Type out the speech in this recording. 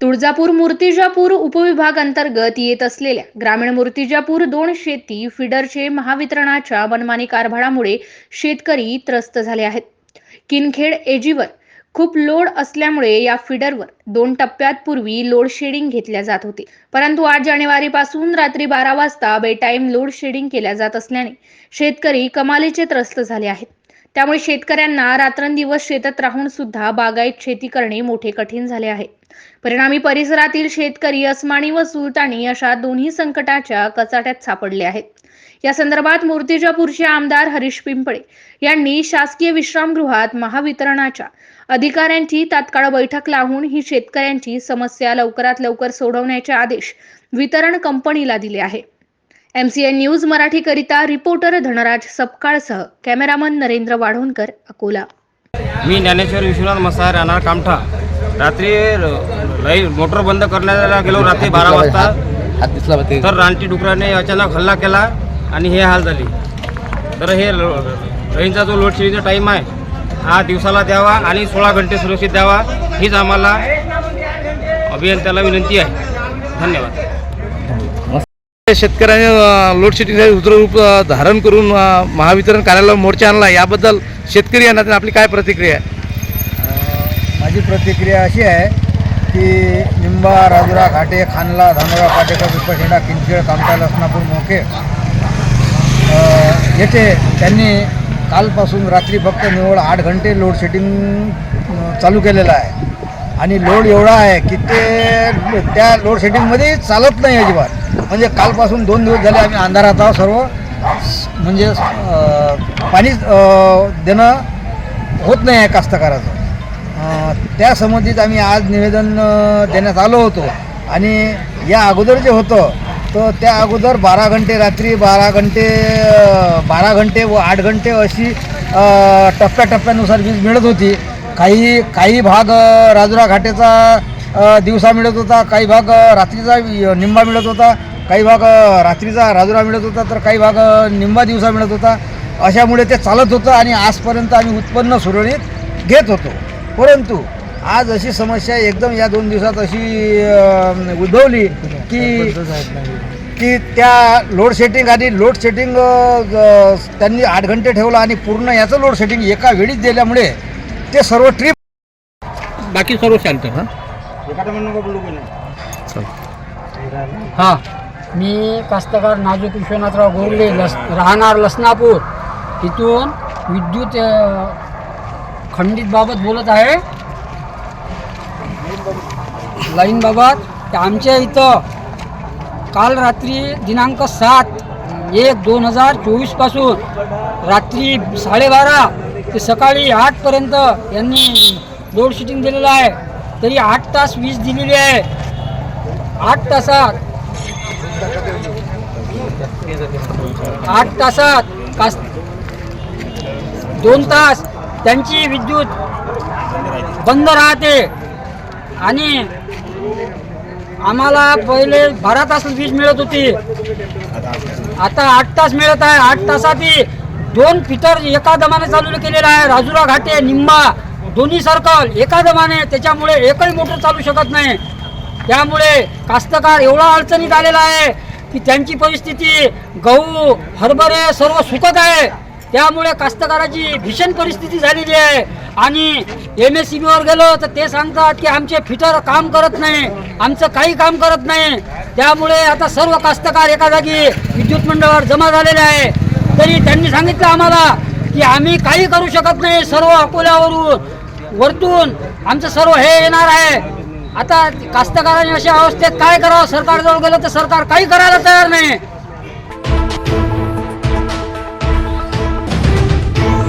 तुळजापूर मूर्तिजापूर उपविभाग अंतर्गत येत असलेल्या ग्रामीण मूर्तिजापूर दोन शेती फिडरचे महावितरणाच्या मनमानी कारभारामुळे शेतकरी त्रस्त झाले आहेत. किनखेड एजीवर खूप लोड असल्यामुळे या फिडरवर दोन टप्प्यात पूर्वी लोड शेडिंग घेतल्या जात होते. परंतु आठ जानेवारीपासून रात्री बारा वाजता बेटाईम लोड शेडिंग केल्या जात असल्याने शेतकरी कमालीचे त्रस्त झाले आहेत. त्यामुळे शेतकऱ्यांना रात्रंदिवस शेतात राहून सुद्धा बागायत शेती करणे मोठे कठीण झाले आहे. परिणामी परिसरातील शेतकरी अस्मानी व सुलतानी अशा दोन्ही संकटाच्या कचाट्यात सापडले आहेत. या संदर्भात मूर्तिजापूरचे आमदार हरीश पिंपळे यांनी शासकीय विश्रामगृहात महावितरणाच्या अधिकाऱ्यांची तात्काळ बैठक लावून ही शेतकऱ्यांची समस्या लवकरात लवकर सोडवण्याचे आदेश वितरण कंपनीला दिले आहे. एमसीएन न्यूज मराठीकरिता रिपोर्टर धनराज सपकाळसह कॅमेरामन नरेंद्र वाढवणकर अकोला. मी ज्ञानेश्वर विश्वनाथ मसार राहणार कामठा. रात्री र- लाइट मोटर बंद करण्याला गेलो रात्री बारा वाजता. तर रानटी डुकराने अचानक हल्ला केला आणि हे हाल झाली. तर हे लो- ट्रेनचा जो लोड शेडिंगचा टाईम आहे हा दिवसाला द्यावा आणि सोळा घंटे सुरक्षित द्यावा हीच आम्हाला अभियंत्याला विनंती आहे. धन्यवाद. शेतकऱ्याने अ, लोड शेडिंगसाठी रुद्ररूप अ, धारण करून महावितरण कार्यालयावर मोर्चा आणला. याबद्दल शेतकरी या नात्याने आपली काय प्रतिक्रिया आहे? माझी प्रतिक्रिया अशी आहे की निंबा राजुरा घाटे खानला धानोरा पाटेकर पिंपळखेडा किनखेड कामटा लसनापूर मोके येथे त्यांनी कालपासून रात्री फक्त निवड आठ घंटे लोड शेडिंग चालू केलेलं आहे. आणि लोड एवढा आहे की ते त्या लोड शेडिंगमध्ये चालत नाही अजिबात. म्हणजे कालपासून दोन दिवस झाले आम्ही अंधारात आहोत सर्व. म्हणजे पाणीच पाणी देणं होत नाही आहे कास्तकाराचं. त्या संबंधित आम्ही आज निवेदन देण्यात आलो होतो. आणि या अगोदर जे होतं तर त्या अगोदर बारा घंटे रात्री बारा घंटे बारा घंटे व आठ घंटे अशी टप्प्याटप्प्यानुसार वीज मिळत होती. काही काही भाग राजुरा घाटेचा दिवसा मिळत होता काही भाग रात्रीचा निंबा मिळत होता काही भाग रात्रीचा राजुरा मिळत होता तर काही भाग निंबा दिवसा मिळत होता. अशामुळे ते चालत होतं आणि आजपर्यंत आम्ही उत्पन्न सुरळीत घेत होतो. परंतु आज अशी समस्या एकदम या दोन दिवसात अशी उद्भवली की की त्या लोड शेडिंग आणि लोड त्यांनी आठ घंटे ठेवलं आणि पूर्ण याचं लोड शेडिंग एका वेळीच दिल्यामुळे ते सर्व ट्रिप बाकी सर्व शांत हां? हा. मी कास्तकार नाजूक विश्वनाथराव गोरले लस राहणार लसनापूर इथून विद्युत खंडित बाबत बोलत आहे. लाईन बाबत आमच्या इथं काल रात्री दिनांक सात एक दोन हजार चोवीसपासून रात्री साडेबारा ते सकाळी आठपर्यंत यांनी लोड शेडिंग दिलेलं आहे. तरी आठ तास वीज दिलेली आहे. आठ तासात आठ तासात कास दोन तास त्यांची विद्युत बंद राहते. आणि आम्हाला पहिले बारा तास वीज मिळत होती. आता आठ तास मिळत आहे. आठ तासातही दोन फिटर एका दमाने चालू केलेला आहे. राजुरा घाटे निंबा दोन्ही सर्कल एका दमाने. त्याच्यामुळे एकही मोटर चालू शकत नाही. त्यामुळे कास्तकार एवढा अडचणीत आलेला आहे की त्यांची परिस्थिती गहू हरभरे सर्व सुकत आहे. त्यामुळे कास्तकाराची भीषण परिस्थिती झालेली आहे. आणि एम एस सी बीवर गेलो तर ते सांगतात की आमचे फिटर काम करत नाही आमचं काही काम करत नाही. त्यामुळे आता सर्व कास्तकार एका जागी विद्युत मंडळावर जमा झालेले आहे. तरी त्यांनी सांगितलं आम्हाला की आम्ही काही करू शकत नाही सर्व अकोल्यावरून वरतून. आमचं सर्व हे येणार आहे. आता कास्तकारांनी अशा अवस्थेत काय करावं? सरकारजवळ गेलं तर सरकार काही करायला तयार नाही.